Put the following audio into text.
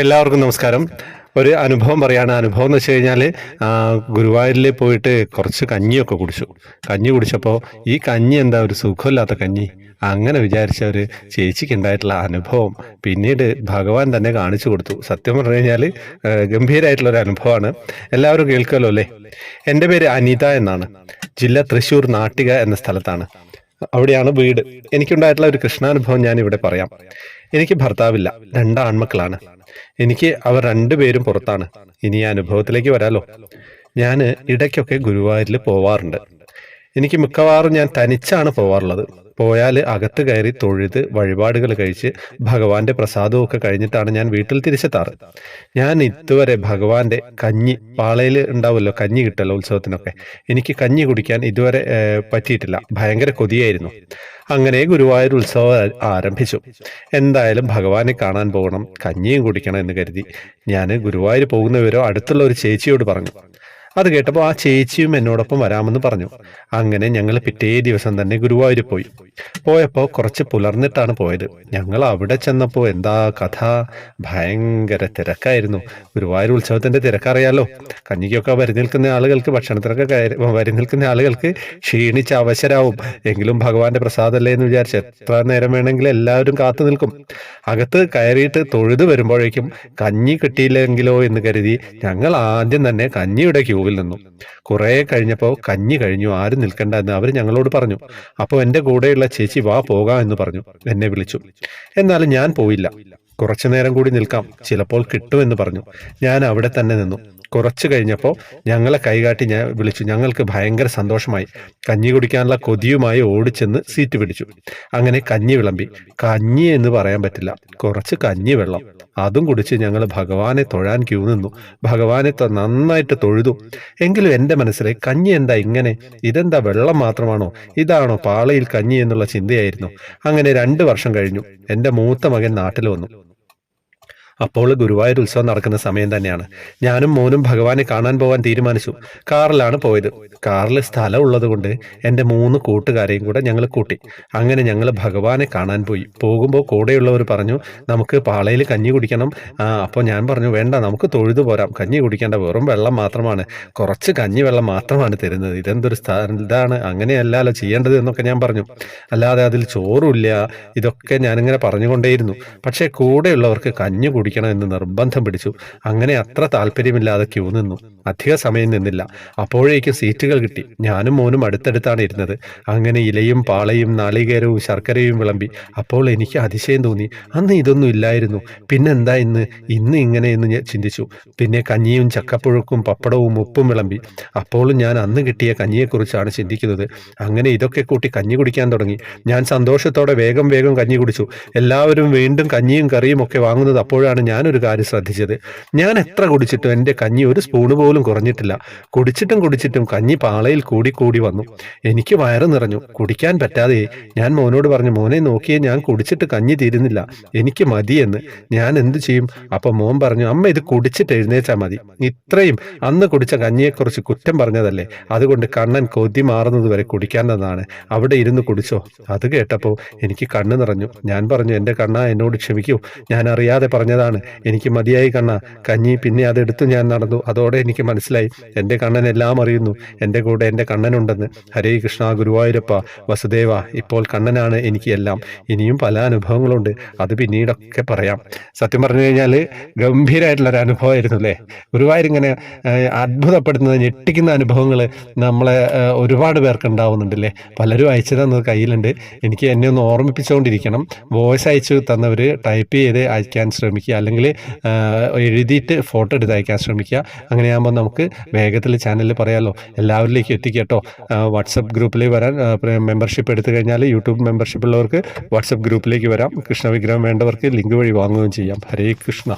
എല്ലാവർക്കും നമസ്കാരം. ഒരു അനുഭവം പറയാണ്. അനുഭവം എന്ന് വെച്ച് കഴിഞ്ഞാൽ ഗുരുവായൂരിൽ പോയിട്ട് കുറച്ച് കഞ്ഞിയൊക്കെ കുടിച്ചു. കഞ്ഞി കുടിച്ചപ്പോൾ ഈ കഞ്ഞി എന്താ ഒരു സുഖമില്ലാത്ത കഞ്ഞി? അങ്ങനെ വിചാരിച്ച ഒരു ചേച്ചിക്ക് ഉണ്ടായിട്ടുള്ള അനുഭവം പിന്നീട് ഭഗവാൻ തന്നെ കാണിച്ചു കൊടുത്തു. സത്യം പറഞ്ഞു കഴിഞ്ഞാൽ ഗംഭീരമായിട്ടുള്ള ഒരു അനുഭവമാണ്. എല്ലാവരും കേൾക്കുമല്ലോ അല്ലേ? എന്റെ പേര് അനിത എന്നാണ്. ജില്ല തൃശ്ശൂർ നാട്ടിക എന്ന സ്ഥലത്താണ്. അവിടെയാണ് വീട്. എനിക്കുണ്ടായിട്ടുള്ള ഒരു കൃഷ്ണാനുഭവം ഞാൻ ഇവിടെ പറയാം. എനിക്ക് ഭർത്താവില്ല. രണ്ട് ആൺമക്കളാണ് എനിക്ക് അവർ രണ്ടുപേരും പുറത്താണ്. ഇനി ഈ അനുഭവത്തിലേക്ക് വരാലോ. ഞാൻ ഇടയ്ക്കൊക്കെ ഗുരുവായൂരിൽ പോവാറുണ്ട്. എനിക്ക് മിക്കവാറും ഞാൻ തനിച്ചാണ് പോവാറുള്ളത്. പോയാൽ അകത്ത് കയറി തൊഴുത് വഴിപാടുകൾ കഴിച്ച് ഭഗവാന്റെ പ്രസാദവും കഴിഞ്ഞിട്ടാണ് ഞാൻ വീട്ടിൽ തിരിച്ചെത്താറ്. ഞാൻ ഇതുവരെ ഭഗവാന്റെ കഞ്ഞി പാളയിൽ ഉണ്ടാവുമല്ലോ കഞ്ഞി കിട്ടല്ലോ ഉത്സവത്തിനൊക്കെ. എനിക്ക് കഞ്ഞി കുടിക്കാൻ ഇതുവരെ പറ്റിയിട്ടില്ല. ഭയങ്കര കൊതിയായിരുന്നു. അങ്ങനെ ഗുരുവായൂർ ഉത്സവം ആരംഭിച്ചു. എന്തായാലും ഭഗവാനെ കാണാൻ പോകണം കഞ്ഞിയും കുടിക്കണം എന്ന് കരുതി ഞാൻ ഗുരുവായൂർ പോകുന്നവരോ അടുത്തുള്ള ഒരു ചേച്ചിയോട് പറഞ്ഞു. അത് കേട്ടപ്പോൾ ആ ചേച്ചിയും എന്നോടൊപ്പം വരാമെന്ന് പറഞ്ഞു. അങ്ങനെ ഞങ്ങൾ പിറ്റേ ദിവസം തന്നെ ഗുരുവായൂർ പോയി. പോയപ്പോൾ കുറച്ച് പുലർന്നിട്ടാണ് പോയത്. ഞങ്ങൾ അവിടെ ചെന്നപ്പോൾ എന്താ കഥ? ഭയങ്കര തിരക്കായിരുന്നു. ഗുരുവായൂർ ഉത്സവത്തിന്റെ തിരക്കറിയാലോ? കഞ്ഞിക്കൊക്കെ വരി നിൽക്കുന്ന ആളുകൾക്ക് ഭക്ഷണത്തിനൊക്കെ വരി നിൽക്കുന്ന ആളുകൾക്ക് ക്ഷീണിച്ച് അവശരാവും. എങ്കിലും ഭഗവാന്റെ പ്രസാദമല്ലേ എന്ന് വിചാരിച്ച് എത്ര നേരം വേണമെങ്കിലും എല്ലാവരും കാത്തു നിൽക്കും. അകത്ത് കയറിയിട്ട് തൊഴുത് വരുമ്പോഴേക്കും കഞ്ഞി കിട്ടിയില്ലെങ്കിലോ എന്ന് കരുതി ഞങ്ങൾ ആദ്യം തന്നെ കഞ്ഞിയുടെ ക്യൂ ക്യൂവിൽ നിന്നു. കുറെ കഴിഞ്ഞപ്പോൾ കഞ്ഞി കഴിഞ്ഞു. ആരും നിൽക്കണ്ട എന്ന് അവർ ഞങ്ങളോട് പറഞ്ഞു. അപ്പോൾ എന്റെ കൂടെയുള്ള ചേച്ചി വാ പോകാം എന്ന് പറഞ്ഞു. എന്നെ വിളിച്ചു. എന്നാലും ഞാൻ പോയില്ല. കുറച്ചു നേരം കൂടി നിൽക്കാം. ചിലപ്പോൾ കിട്ടുമെന്ന് പറഞ്ഞു. ഞാൻ അവിടെ തന്നെ നിന്നു. കുറച്ച് കഴിഞ്ഞപ്പോൾ ഞങ്ങളെ കൈകാട്ടി ഞാൻ വിളിച്ചു. ഞങ്ങൾക്ക് ഭയങ്കര സന്തോഷമായി. കഞ്ഞി കുടിക്കാനുള്ള കൊതിയുമായി ഓടിച്ചെന്ന് സീറ്റ് പിടിച്ചു. അങ്ങനെ കഞ്ഞി വിളമ്പി. കഞ്ഞി എന്ന് പറയാൻ പറ്റില്ല. കുറച്ച് കഞ്ഞി വെള്ളം. അതും കുടിച്ച് ഞങ്ങൾ ഭഗവാനെ തൊഴാൻ ക്യൂ നിന്നു. ഭഗവാനെ നന്നായിട്ട് തൊഴുതു. എങ്കിലും എന്റെ മനസ്സിൽ കഞ്ഞി എന്താ ഇങ്ങനെ? ഇതെന്താ വെള്ളം മാത്രമാണോ? ഇതാണോ പാളയിൽ കഞ്ഞി എന്നുള്ള ചിന്തയായിരുന്നു. അങ്ങനെ രണ്ട് വർഷം കഴിഞ്ഞു. എന്റെ മൂത്ത മകൻ നാട്ടിൽ വന്നു. അപ്പോൾ ഗുരുവായൂർ ഉത്സവം നടക്കുന്ന സമയം തന്നെയാണ്. ഞാനും മോനും ഭഗവാനെ കാണാൻ പോകാൻ തീരുമാനിച്ചു. കാറിലാണ് പോയത്. കാറിൽ സ്ഥലം ഉള്ളത് കൊണ്ട് എന്റെ മൂന്ന് കൂട്ടുകാരെയും കൂടെ ഞങ്ങൾ കൂട്ടി. അങ്ങനെ ഞങ്ങൾ ഭഗവാനെ കാണാൻ പോയി. പോകുമ്പോൾ കൂടെയുള്ളവർ പറഞ്ഞു നമുക്ക് പാളയിൽ കഞ്ഞി കുടിക്കണം. അപ്പോൾ ഞാൻ പറഞ്ഞു വേണ്ട നമുക്ക് തൊഴുതു പോരാം. കഞ്ഞി കുടിക്കേണ്ട വെറും വെള്ളം മാത്രമാണ്. കുറച്ച് കഞ്ഞി വെള്ളം മാത്രമാണ് തരുന്നത്. ഇതെന്തൊരു സ്ഥലം ഇതാണ്. അങ്ങനെയല്ലല്ലോ ചെയ്യേണ്ടത് എന്നൊക്കെ ഞാൻ പറഞ്ഞു. അല്ലാതെ അതിൽ ചോറുമില്ല ഇതൊക്കെ ഞാനിങ്ങനെ പറഞ്ഞുകൊണ്ടേയിരുന്നു. പക്ഷേ കൂടെയുള്ളവർക്ക് കഞ്ഞി കുടിക്കണം എന്ന് നിർബന്ധം പിടിച്ചു. അങ്ങനെ അത്ര താല്പര്യമില്ലാതെ ക്യൂ നിന്നു. അധിക സമയം നിന്നില്ല. അപ്പോഴേക്കും സീറ്റുകൾ കിട്ടി. ഞാനും മോനും അടുത്തടുത്താണ് ഇരുന്നത്. അങ്ങനെ ഇലയും പാളയും നാളികേരവും ശർക്കരയും വിളമ്പി. അപ്പോൾ എനിക്ക് അതിശയം തോന്നി. അന്ന് ഇതൊന്നും ഇല്ലായിരുന്നു. പിന്നെന്താ ഇന്ന്? ഇന്ന് ഇങ്ങനെ എന്ന് ഞാൻ ചിന്തിച്ചു. പിന്നെ കഞ്ഞിയും ചക്കപ്പുഴുക്കും പപ്പടവും ഉപ്പും വിളമ്പി. അപ്പോഴും ഞാൻ അന്ന് കിട്ടിയ കഞ്ഞിയെക്കുറിച്ചാണ് ചിന്തിക്കുന്നത്. അങ്ങനെ ഇതൊക്കെ കൂട്ടി കഞ്ഞി കുടിക്കാൻ തുടങ്ങി. ഞാൻ സന്തോഷത്തോടെ വേഗം വേഗം കഞ്ഞി കുടിച്ചു. എല്ലാവരും വീണ്ടും കഞ്ഞിയും കറിയും ഒക്കെ വാങ്ങുന്നത് അപ്പോഴാണ് അപ്പോഴാണ് ഞാനൊരു കാര്യം ശ്രദ്ധിച്ചത്. ഞാൻ എത്ര കുടിച്ചിട്ടും എന്റെ കഞ്ഞി ഒരു സ്പൂണ് പോലും കുറഞ്ഞിട്ടില്ല. കുടിച്ചിട്ടും കുടിച്ചിട്ടും കഞ്ഞി പാളയിൽ കൂടി കൂടി വന്നു. എനിക്ക് വയറ് നിറഞ്ഞു. കുടിക്കാൻ പറ്റാതെ ഞാൻ മോനോട് പറഞ്ഞു മോനെ നോക്കിയേ ഞാൻ കുടിച്ചിട്ട് കഞ്ഞി തീരുന്നില്ല. എനിക്ക് മതിയെന്ന്. ഞാൻ എന്തു ചെയ്യും? അപ്പൊ മോൻ പറഞ്ഞു അമ്മ ഇത് കുടിച്ചിട്ട് എഴുന്നേച്ചാൽ മതി. ഇത്രയും അന്ന് കുടിച്ച കഞ്ഞിയെക്കുറിച്ച് കുറ്റം പറഞ്ഞതല്ലേ? അതുകൊണ്ട് കണ്ണൻ കൊതി മാറുന്നത് വരെ കുടിക്കാന്നതാണ് അവിടെ ഇരുന്ന് കുടിച്ചോ. അത് കേട്ടപ്പോൾ എനിക്ക് കണ്ണ് നിറഞ്ഞു. ഞാൻ പറഞ്ഞു എന്റെ കണ്ണ എന്നോട് ക്ഷമിക്കൂ. ഞാൻ അറിയാതെ പറഞ്ഞതാണ് പറഞ്ഞതാണ് എനിക്ക് മതിയായി കണ്ണ. കഞ്ഞി പിന്നെ അതെടുത്ത് ഞാൻ നടന്നു. അതോടെ എനിക്ക് മനസ്സിലായി. എന്റെ കണ്ണൻ എല്ലാം അറിയുന്നു. എന്റെ കൂടെ എന്റെ കണ്ണനുണ്ടെന്ന്. ഹരേ കൃഷ്ണ ഗുരുവായൂരപ്പ വസുദേവ. ഇപ്പോൾ കണ്ണനാണ് എനിക്ക് എല്ലാം. ഇനിയും പല അനുഭവങ്ങളുണ്ട്. അത് പിന്നീടൊക്കെ പറയാം. സത്യം പറഞ്ഞു കഴിഞ്ഞാൽ ഗംഭീരമായിട്ടുള്ള ഒരു അനുഭവമായിരുന്നു അല്ലേ? ഗുരുവായൂർ ഇങ്ങനെ അത്ഭുതപ്പെടുന്നത് ഞെട്ടിക്കുന്ന അനുഭവങ്ങൾ നമ്മളെ ഒരുപാട് പേർക്ക് ഉണ്ടാവുന്നുണ്ടല്ലേ പലരും അയച്ചു തന്നത് കയ്യിലുണ്ട്. എനിക്ക് എന്നെ ഒന്ന് ഓർമ്മിപ്പിച്ചുകൊണ്ടിരിക്കണം. വോയിസ് അയച്ചു തന്നവർ ടൈപ്പ് ചെയ്ത് അയക്കാൻ ശ്രമിക്കുക. ശ്രമിക്കുക. അല്ലെങ്കിൽ എഴുതിയിട്ട് ഫോട്ടോ എടുത്ത് അയക്കാൻ ശ്രമിക്കുക. അങ്ങനെയാകുമ്പോൾ നമുക്ക് വേഗത്തിൽ ചാനലിൽ പറയാമല്ലോ എല്ലാവരിലേക്കും എത്തിക്കട്ടോ. വാട്സപ്പ് ഗ്രൂപ്പിൽ വരാൻ മെമ്പർഷിപ്പ് എടുത്തു കഴിഞ്ഞാൽ യൂട്യൂബ് മെമ്പർഷിപ്പ് ഉള്ളവർക്ക് വാട്സപ്പ് ഗ്രൂപ്പിലേക്ക് വരാം. കൃഷ്ണ വിഗ്രഹം വേണ്ടവർക്ക് ലിങ്ക് വഴി വാങ്ങുകയും ചെയ്യാം. ഹരേ കൃഷ്ണ.